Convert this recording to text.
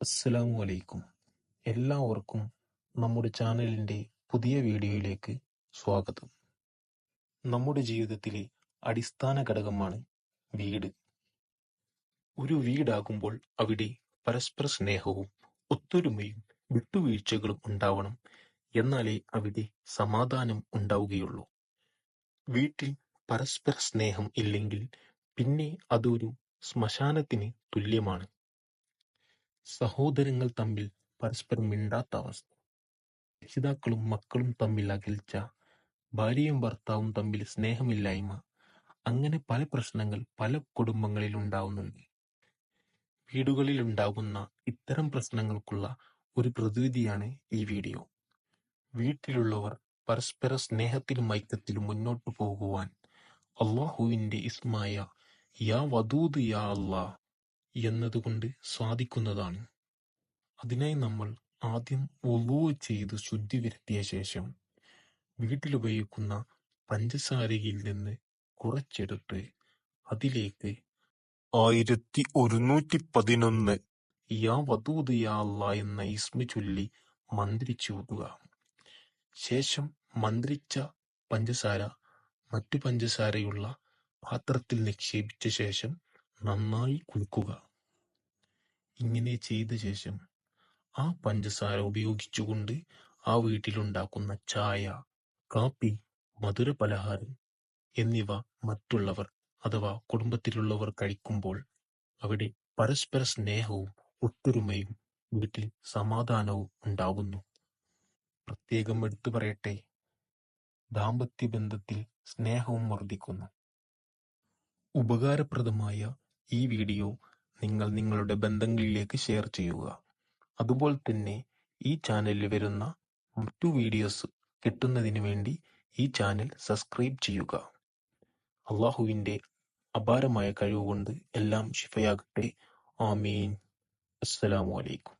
അസ്സലാമു അലൈക്കും. എല്ലാവർക്കും നമ്മുടെ ചാനലിന്റെ പുതിയ വീഡിയോയിലേക്ക് സ്വാഗതം. നമ്മുടെ ജീവിതത്തിലെ അടിസ്ഥാന ഘടകമാണ് വീട്. ഒരു വീടാകുമ്പോൾ അവിടെ പരസ്പര സ്നേഹവും ഒത്തൊരുമയും വിട്ടുവീഴ്ചകളും ഉണ്ടാവണം എന്നാലേ അവിടെ സമാധാനം ഉണ്ടാവുകയുള്ളൂ. വീട്ടിൽ പരസ്പര സ്നേഹം ഇല്ലെങ്കിൽ പിന്നെ അതൊരു ശ്മശാനത്തിന് തുല്യമാണ്. സഹോദരങ്ങൾ തമ്മിൽ പരസ്പരം മിണ്ടാത്ത അവസ്ഥ. രക്ഷിതാക്കളും മക്കളും തമ്മിൽ അകൽച്ച ഭാര്യയും ഭർത്താവും തമ്മിൽ സ്നേഹമില്ലായ്മ. അങ്ങനെ പല പ്രശ്നങ്ങൾ പല കുടുംബങ്ങളിൽ ഉണ്ടാവുന്നുണ്ട്. വീടുകളിൽ ഉണ്ടാകുന്ന ഇത്തരം പ്രശ്നങ്ങൾക്കുള്ള ഒരു പ്രതിവിധിയാണ് ഈ വീഡിയോ. വീട്ടിലുള്ളവർ പരസ്പര സ്നേഹത്തിലും ഐക്യത്തിലും മുന്നോട്ടു പോകുവാൻ അള്ളാഹുവിന്റെ ഇസ്മായ യാ വദൂദ് യാ അല്ലാ എന്നതുകൊണ്ട് സാധിക്കുന്നതാണ്. അതിനായി നമ്മൾ ആദ്യം ഒവ്വോ ചെയ്ത് ശുദ്ധി വരുത്തിയ ശേഷം വീട്ടിലുപയോഗിക്കുന്ന പഞ്ചസാരയിൽ നിന്ന് കുറച്ചെടുത്ത് അതിലേക്ക് ആയിരത്തി ഒരുന്നൂറ്റി പതിനൊന്ന് യാ വധൂത് യാ അല്ലാ എന്ന ഇസ്മി ചൊല്ലി മന്ത്രിച്ചു വിടുക. ശേഷം മന്ത്രിച്ച പഞ്ചസാര മറ്റു പഞ്ചസാരയുള്ള പാത്രത്തിൽ നിക്ഷേപിച്ച ശേഷം നന്നായി കുലുക്കുക ഇങ്ങനെ ചെയ്ത ശേഷം ആ പഞ്ചസാര ഉപയോഗിച്ചുകൊണ്ട് ആ വീട്ടിലുണ്ടാക്കുന്ന ചായ കാപ്പി മധുര പലഹാരം എന്നിവ മറ്റുള്ളവർ അഥവാ കുടുംബത്തിലുള്ളവർ കഴിക്കുമ്പോൾ അവിടെ പരസ്പര സ്നേഹവും ഒത്തൊരുമയും വീട്ടിൽ സമാധാനവും ഉണ്ടാകുന്നു പ്രത്യേകം എടുത്തു പറയട്ടെ ദാമ്പത്യ ബന്ധത്തിൽ സ്നേഹവും വർദ്ധിക്കുന്നു. ഉപകാരപ്രദമായ ഈ വീഡിയോ നിങ്ങൾ നിങ്ങളുടെ ബന്ധങ്ങളിലേക്ക് ഷെയർ ചെയ്യുക. അതുപോലെ തന്നെ ഈ ചാനലിൽ വരുന്ന മറ്റു വീഡിയോസ് കിട്ടുന്നതിന് വേണ്ടി ഈ ചാനൽ സബ്സ്ക്രൈബ് ചെയ്യുക. അള്ളാഹുവിന്റെ അപാരമായ കഴിവുകൊണ്ട് എല്ലാം ശിഫയാകട്ടെ. ആമീൻ. അസ്സലാമു അലൈക്കും.